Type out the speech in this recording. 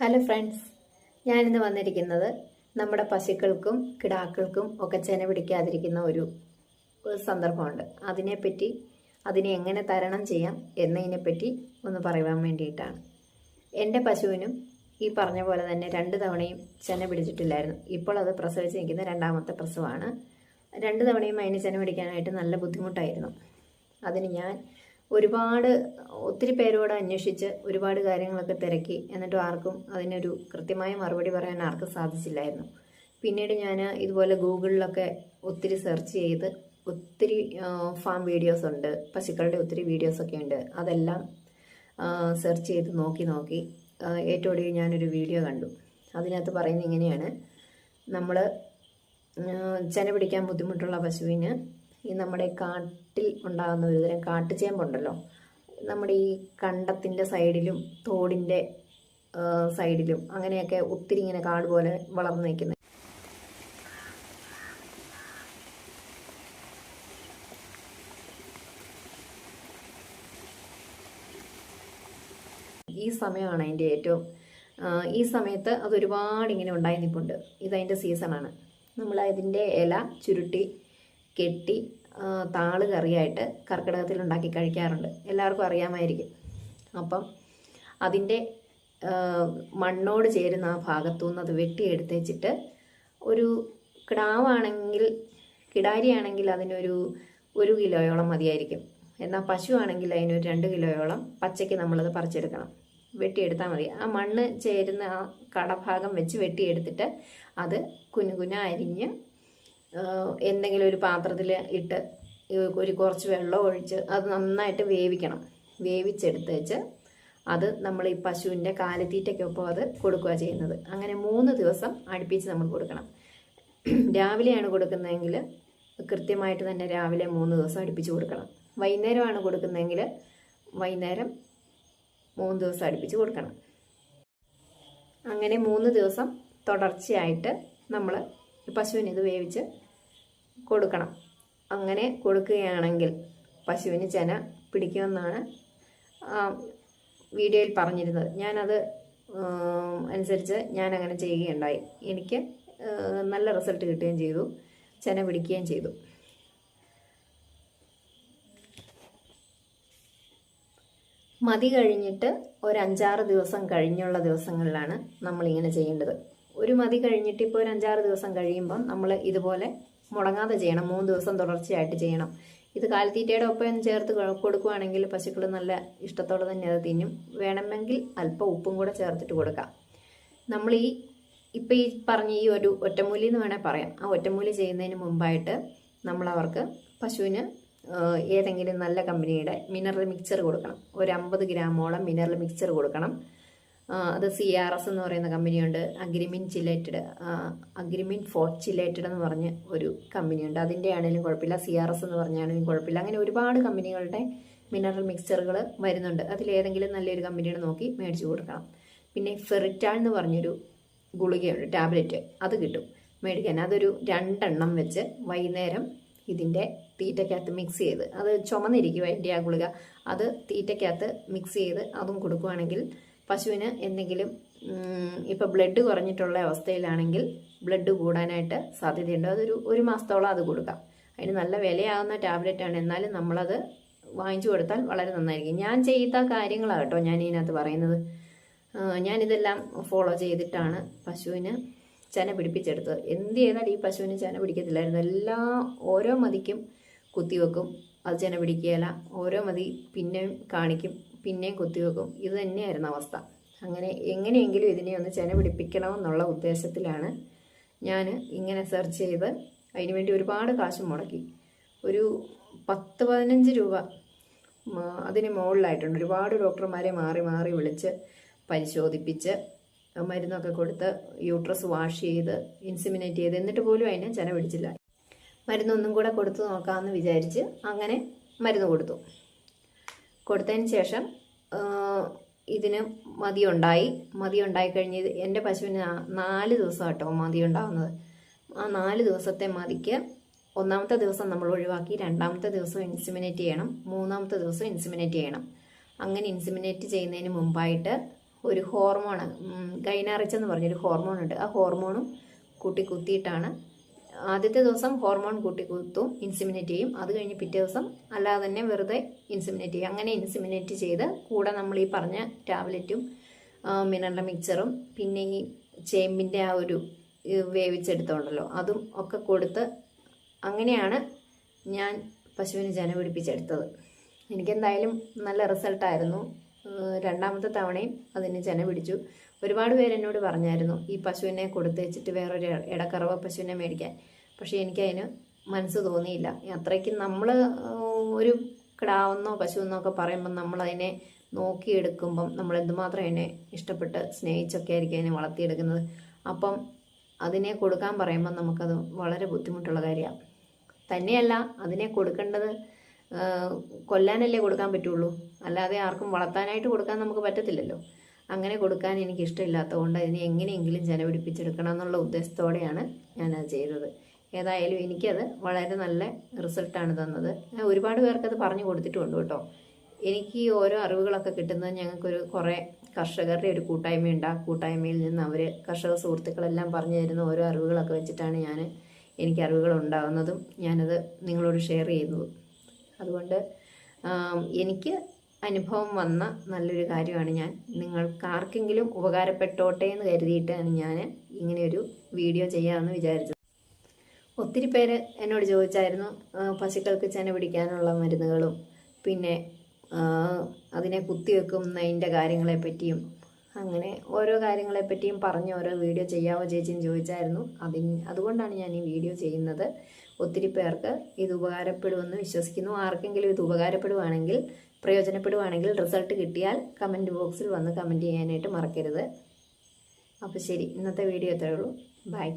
Hello friends ഞാനിന്ന് വന്നിരിക്കുന്നത് നമ്മുടെ പശുക്കൾക്കും കിടാക്കൾക്കും ഒക്കെ ചെന പിടിക്കാതിരിക്കുന്ന ഒരു സന്ദർഭമുണ്ട്. അതിനെപ്പറ്റി അതിനെ എങ്ങനെ തരണം ചെയ്യാം എന്നതിനെപ്പറ്റി ഒന്ന് പറയുവാൻ വേണ്ടിയിട്ടാണ്. എന്റെ പശുവിനും ഈ പറഞ്ഞ പോലെ തന്നെ രണ്ട് തവണയും ചെന പിടിച്ചിട്ടില്ലായിരുന്നു. ഇപ്പോൾ അത് പ്രസവിച്ച് നിൽക്കുന്ന രണ്ടാമത്തെ പ്രസവമാണ്. രണ്ട് തവണയും അതിന് ചെന പിടിക്കാനായിട്ട് നല്ല ബുദ്ധിമുട്ടായിരുന്നു. അതിന് ഞാൻ ഒരുപാട് ഒത്തിരി പേരോട് അന്വേഷിച്ച് ഒരുപാട് കാര്യങ്ങളൊക്കെ തിരക്കി എന്നിട്ടും ആർക്കും അതിനൊരു കൃത്യമായ മറുപടി പറയാൻ ആർക്കും സാധിച്ചില്ലായിരുന്നു. പിന്നീട് ഞാൻ ഇതുപോലെ ഗൂഗിളിലൊക്കെ ഒത്തിരി സെർച്ച് ചെയ്ത് ഒത്തിരി ഫാം വീഡിയോസ് ഉണ്ട് പശുക്കളുടെ ഒത്തിരി വീഡിയോസൊക്കെ ഉണ്ട്. അതെല്ലാം സെർച്ച് ചെയ്ത് നോക്കി നോക്കി ഏറ്റവും ഒടുവിൽ ഞാനൊരു വീഡിയോ കണ്ടു. അതിനകത്ത് പറയുന്നത് ഇങ്ങനെയാണ്. നമ്മൾ ചെന പിടിക്കാൻ ബുദ്ധിമുട്ടുള്ള പശുവിന് ഈ നമ്മുടെ കാട്ടിൽ ഉണ്ടാകുന്ന ഒരുതരം കാട്ടുചേമ്പുണ്ടല്ലോ. നമ്മുടെ ഈ കണ്ടത്തിന്റെ സൈഡിലും തോടിന്റെ സൈഡിലും അങ്ങനെയൊക്കെ ഒത്തിരി ഇങ്ങനെ കാട് പോലെ വളർന്നു നിൽക്കുന്നത് ഈ സമയമാണ് അതിന്റെ ഏറ്റവും ഈ സമയത്ത് അത് ഒരുപാട് ഇങ്ങനെ ഉണ്ടായി നിൽപ്പുണ്ട്. ഇതതിന്റെ സീസണാണ്. നമ്മൾ അതിന്റെ ഇല ചുരുട്ടി കെട്ടി താൾ കറിയായിട്ട് കർക്കിടകത്തിൽ ഉണ്ടാക്കി കഴിക്കാറുണ്ട്. എല്ലാവർക്കും അറിയാമായിരിക്കും. അപ്പം അതിന്റെ മണ്ണോട് ചേരുന്ന ആ ഭാഗത്തു നിന്ന് അത് വെട്ടിയെടുത്തേച്ചിട്ട് ഒരു കിടാവാണെങ്കിൽ കിടാരിയാണെങ്കിൽ അതിനൊരു ഒരു കിലോയോളം മതിയായിരിക്കും. എന്നാൽ പശു ആണെങ്കിൽ അതിനൊരു രണ്ട് കിലോയോളം പച്ചയ്ക്ക് നമ്മളത് പറിച്ചെടുക്കണം. വെട്ടിയെടുത്താൽ മതി. ആ മണ്ണ് ചേരുന്ന ആ കടഭാഗം വെച്ച് വെട്ടിയെടുത്തിട്ട് അത് കുഞ്ഞു കുഞ്ഞു അരിഞ്ഞ് എന്തെങ്കിലും ഒരു പാത്രത്തിൽ ഇട്ട് ഒരു കുറച്ച് വെള്ളം ഒഴിച്ച് അത് നന്നായിട്ട് വേവിക്കണം. വേവിച്ചെടുത്ത് വെച്ച് അത് നമ്മൾ ഈ പശുവിന്റെ കാലത്തീറ്റയ്ക്കൊപ്പം അത് കൊടുക്കുക ചെയ്യുന്നത്. അങ്ങനെ മൂന്ന് ദിവസം അടുപ്പിച്ച് നമ്മൾ കൊടുക്കണം. രാവിലെയാണ് കൊടുക്കുന്നതെങ്കിൽ കൃത്യമായിട്ട് തന്നെ രാവിലെ മൂന്ന് ദിവസം അടുപ്പിച്ച് കൊടുക്കണം. വൈകുന്നേരമാണ് കൊടുക്കുന്നതെങ്കിൽ വൈകുന്നേരം മൂന്ന് ദിവസം അടുപ്പിച്ച് കൊടുക്കണം. അങ്ങനെ മൂന്ന് ദിവസം തുടർച്ചയായിട്ട് നമ്മൾ പശുവിന് ഇത് വേവിച്ച് കൊടുക്കണം. അങ്ങനെ കൊടുക്കുകയാണെങ്കിൽ പശുവിന് ചെന പിടിക്കുമെന്നാണ് വീഡിയോയിൽ പറഞ്ഞിരുന്നത്. ഞാനത് അനുസരിച്ച് ഞാൻ അങ്ങനെ ചെയ്യുകയുണ്ടായി. എനിക്ക് നല്ല റിസൾട്ട് കിട്ടുകയും ചെയ്തു. ചെന പിടിക്കുകയും ചെയ്തു. മതി കഴിഞ്ഞിട്ട് ഒരു അഞ്ചാറ് ദിവസം കഴിഞ്ഞുള്ള ദിവസങ്ങളിലാണ് നമ്മളിങ്ങനെ ചെയ്യേണ്ടത്. ഒരു മതി കഴിഞ്ഞിട്ട് ഇപ്പോൾ ഒരു അഞ്ചാറ് ദിവസം കഴിയുമ്പം നമ്മൾ ഇതുപോലെ മുടങ്ങാതെ ചെയ്യണം. മൂന്ന് ദിവസം തുടർച്ചയായിട്ട് ചെയ്യണം. ഇത് കാലിത്തീറ്റയുടെ ഒപ്പം ചേർത്ത് കൊടുക്കുകയാണെങ്കിൽ പശുക്കൾ നല്ല ഇഷ്ടത്തോടെ തന്നെ അത് തിന്നും. വേണമെങ്കിൽ അല്പം ഉപ്പും കൂടെ ചേർത്തിട്ട് കൊടുക്കാം. നമ്മൾ ഈ ഇപ്പം ഈ പറഞ്ഞ ഈ ഒരു ഒറ്റമൂലി എന്ന് വേണേൽ പറയാം. ആ ഒറ്റമൂലി ചെയ്യുന്നതിന് മുമ്പായിട്ട് നമ്മൾ അവർക്ക് പശുവിന് ഏതെങ്കിലും നല്ല കമ്പനിയുടെ മിനറൽ മിക്സർ കൊടുക്കണം. ഒരു അമ്പത് ഗ്രാമോളം മിനറൽ മിക്സർ കൊടുക്കണം. അത് സി ആർ എസ് എന്ന് പറയുന്ന കമ്പനിയുണ്ട്. Agrimin chelated Agrimin forte chelated എന്ന് പറഞ്ഞ ഒരു കമ്പനിയുണ്ട്. അതിന്റെ ആണെങ്കിലും കുഴപ്പമില്ല. സി ആർ എസ് എന്ന് പറഞ്ഞാണെങ്കിലും കുഴപ്പമില്ല. അങ്ങനെ ഒരുപാട് കമ്പനികളുടെ മിനറൽ മിക്സ്ചറുകൾ വരുന്നുണ്ട്. അതിലേതെങ്കിലും നല്ലൊരു കമ്പനിയുടെ നോക്കി മേടിച്ചു കൊടുക്കണം. പിന്നെ ഫെറിറ്റാൾ എന്ന് പറഞ്ഞൊരു ഗുളികയുണ്ട് ടാബ്ലറ്റ്. അത് കിട്ടും മേടിക്കാൻ. അതൊരു രണ്ടെണ്ണം വെച്ച് വൈകുന്നേരം ഇതിന്റെ തീറ്റയ്ക്കകത്ത് മിക്സ് ചെയ്ത് അത് ചുമന്നിരിക്കും അതിന്റെ ആ ഗുളിക. അത് തീറ്റയ്ക്കകത്ത് മിക്സ് ചെയ്ത് അതും കൊടുക്കുകയാണെങ്കിൽ പശുവിന് എന്തെങ്കിലും ഇപ്പോൾ ബ്ലഡ് കുറഞ്ഞിട്ടുള്ള അവസ്ഥയിലാണെങ്കിൽ ബ്ലഡ് കൂടാനായിട്ട് സാധ്യതയുണ്ട്. അതൊരു ഒരു മാസത്തോളം അത് കൊടുക്കാം. അതിന് നല്ല വിലയാകുന്ന ടാബ്ലറ്റാണ്. എന്നാലും നമ്മളത് വാങ്ങിച്ചു കൊടുത്താൽ വളരെ നന്നായിരിക്കും. ഞാൻ ചെയ്ത കാര്യങ്ങളാണ് കേട്ടോ ഞാൻ ഇതിനകത്ത് പറയുന്നത്. ഞാനിതെല്ലാം ഫോളോ ചെയ്തിട്ടാണ് പശുവിന് ചന പിടിപ്പിച്ചെടുത്തത്. എന്ത് ചെയ്താൽ ഈ പശുവിന് ചന പിടിക്കത്തില്ലായിരുന്നു. എല്ലാ ഓരോ മതിക്കും കുത്തിവെക്കും അത് ചന പിടിക്കുകയില്ല. ഓരോ മതി പിന്നെയും കാണിക്കും. പിന്നെയും കുത്തിവെക്കും. ഇത് തന്നെയായിരുന്നു അവസ്ഥ. അങ്ങനെ എങ്ങനെയെങ്കിലും ഇതിനെ ഒന്ന് ചെന പിടിപ്പിക്കണമെന്നുള്ള ഉദ്ദേശത്തിലാണ് ഞാൻ ഇങ്ങനെ സെർച്ച് ചെയ്ത് അതിനുവേണ്ടി ഒരുപാട് കാശ് മുടക്കി. ഒരു പത്ത് പതിനഞ്ച് രൂപ അതിന് മുകളിലായിട്ടുണ്ട്. ഒരുപാട് ഡോക്ടർമാരെ മാറി മാറി വിളിച്ച് പരിശോധിപ്പിച്ച് മരുന്നൊക്കെ കൊടുത്ത് യൂട്രസ് വാഷ് ചെയ്ത് ഇൻസിമിനേറ്റ് ചെയ്ത് എന്നിട്ട് പോലും അതിനെ ചെന പിടിച്ചില്ല മരുന്നൊന്നും കൂടെ കൊടുത്തു നോക്കാമെന്ന് വിചാരിച്ച് അങ്ങനെ മരുന്ന് കൊടുത്തു. കൊടുത്തതിന് ശേഷം ഇതിന് മതിയുണ്ടായി. മതിയുണ്ടായി കഴിഞ്ഞ് എന്റെ പശുവിന് നാല് ദിവസം കേട്ടോ മതി ഉണ്ടാവുന്നത് ആ നാല് ദിവസത്തെ മതിക്ക് ഒന്നാമത്തെ ദിവസം നമ്മൾ ഒഴിവാക്കി രണ്ടാമത്തെ ദിവസം ഇൻസിമിനേറ്റ് ചെയ്യണം മൂന്നാമത്തെ ദിവസം ഇൻസിമിനേറ്റ് ചെയ്യണം. അങ്ങനെ ഇൻസിമിനേറ്റ് ചെയ്യുന്നതിന് മുമ്പായിട്ട് ഒരു ഹോർമോൺ ഗൈനാറിച്ച് എന്ന് പറഞ്ഞൊരു ഹോർമോൺ ഉണ്ട് ആ ഹോർമോണും കൂട്ടി കുത്തിയിട്ടാണ് ആദ്യത്തെ ദിവസം ഹോർമോൺ കൂട്ടി കൊടുത്തു ഇൻസിമിനേറ്റ് ചെയ്യും. അത് കഴിഞ്ഞ് പിറ്റേ ദിവസം അല്ലാതെ തന്നെ വെറുതെ ഇൻസിമിനേറ്റ് ചെയ്യും. അങ്ങനെ ഇൻസിമിനേറ്റ് ചെയ്ത് കൂടെ നമ്മൾ ഈ പറഞ്ഞ ടാബ്ലറ്റും മിനറൽ മിക്സറും പിന്നെ ഈ ചേമ്പിന്റെ ആ ഒരു വേവിച്ചെടുത്തോണ്ടല്ലോ. അതും ഒക്കെ കൊടുത്ത് അങ്ങനെയാണ് ഞാൻ പശുവിന് ജന പിടിപ്പിച്ചെടുത്തത്. എനിക്കെന്തായാലും നല്ല റിസൾട്ടായിരുന്നു രണ്ടാമത്തെ തവണയും അതിന് ജന പിടിച്ചു. ഒരുപാട് പേര് എന്നോട് പറഞ്ഞായിരുന്നു ഈ പശുവിനെ കൊടുത്ത് വെച്ചിട്ട് വേറൊരു ഇടക്കറവ പശുവിനെ മേടിക്കാൻ. പക്ഷേ എനിക്കതിന് മനസ്സ് തോന്നിയില്ല. അത്രയ്ക്ക് നമ്മൾ ഒരു കിടാവെന്നോ പശുവെന്നോ ഒക്കെ പറയുമ്പം നമ്മളതിനെ നോക്കിയെടുക്കുമ്പം നമ്മൾ എന്തുമാത്രം അതിനെ ഇഷ്ടപ്പെട്ട് സ്നേഹിച്ചൊക്കെ ആയിരിക്കും അതിനെ വളർത്തിയെടുക്കുന്നത്. അപ്പം അതിനെ കൊടുക്കാൻ പറയുമ്പോൾ നമുക്കത് വളരെ ബുദ്ധിമുട്ടുള്ള കാര്യമാണ് തന്നെയല്ല അതിനെ കൊടുക്കേണ്ടത് കൊല്ലാനല്ലേ കൊടുക്കാൻ പറ്റുള്ളൂ. അല്ലാതെ ആർക്കും വളർത്താനായിട്ട് കൊടുക്കാൻ നമുക്ക് പറ്റത്തില്ലല്ലോ. അങ്ങനെ കൊടുക്കാൻ എനിക്ക് ഇഷ്ടമില്ലാത്തതുകൊണ്ട് അതിനെ എങ്ങനെയെങ്കിലും ജനപിടിപ്പിച്ചെടുക്കണം എന്നുള്ള ഉദ്ദേശത്തോടെയാണ് ഞാനത് ചെയ്തത്. ഏതായാലും എനിക്കത് വളരെ നല്ല റിസൾട്ടാണ് തന്നത്. ഞാൻ ഒരുപാട് പേർക്കത് പറഞ്ഞു കൊടുത്തിട്ടുണ്ട് കേട്ടോ. എനിക്ക് ഈ ഓരോ അറിവുകളൊക്കെ കിട്ടുന്നത് ഞങ്ങൾക്കൊരു കുറേ കർഷകരുടെ ഒരു കൂട്ടായ്മയുണ്ട്. ആ കൂട്ടായ്മയിൽ നിന്ന് അവർ കർഷക സുഹൃത്തുക്കളെല്ലാം പറഞ്ഞു തരുന്ന ഓരോ അറിവുകളൊക്കെ വെച്ചിട്ടാണ് ഞാൻ എനിക്ക് അറിവുകൾ ഉണ്ടാകുന്നതും ഞാനത് നിങ്ങളോട് ഷെയർ ചെയ്യുന്നതും. അതുകൊണ്ട് എനിക്ക് അനുഭവം വന്ന നല്ലൊരു കാര്യമാണ് ഞാൻ. നിങ്ങൾക്ക് ആർക്കെങ്കിലും ഉപകാരപ്പെട്ടോട്ടെ എന്ന് കരുതിയിട്ടാണ് ഞാൻ ഇങ്ങനെയൊരു വീഡിയോ ചെയ്യാമെന്ന് വിചാരിച്ചത്. ഒത്തിരി പേര് എന്നോട് ചോദിച്ചായിരുന്നു പശുക്കൾക്ക് ചെന പിടിക്കാനുള്ള മരുന്നുകളും പിന്നെ അതിനെ കുത്തിവെക്കുന്നതിന്റെ കാര്യങ്ങളെ പറ്റിയും അങ്ങനെ ഓരോ കാര്യങ്ങളെപ്പറ്റിയും പറഞ്ഞ് ഓരോ വീഡിയോ ചെയ്യാവോ ചേച്ചിയും ചോദിച്ചായിരുന്നു. അതിന് അതുകൊണ്ടാണ് ഞാൻ ഈ വീഡിയോ ചെയ്യുന്നത്. ഒത്തിരി പേർക്ക് ഇത് ഉപകാരപ്പെടുമെന്ന് വിശ്വസിക്കുന്നു. ആർക്കെങ്കിലും ഇത് ഉപകാരപ്പെടുവാണെങ്കിൽ പ്രയോജനപ്പെടുവാണെങ്കിൽ റിസൾട്ട് കിട്ടിയാൽ കമന്റ് ബോക്സിൽ വന്ന് കമന്റ് ചെയ്യാനായിട്ട് മറക്കരുത്. അപ്പോൾ ശരി ഇന്നത്തെ വീഡിയോ ഇത്രയേ ഉള്ളൂ. ബൈ.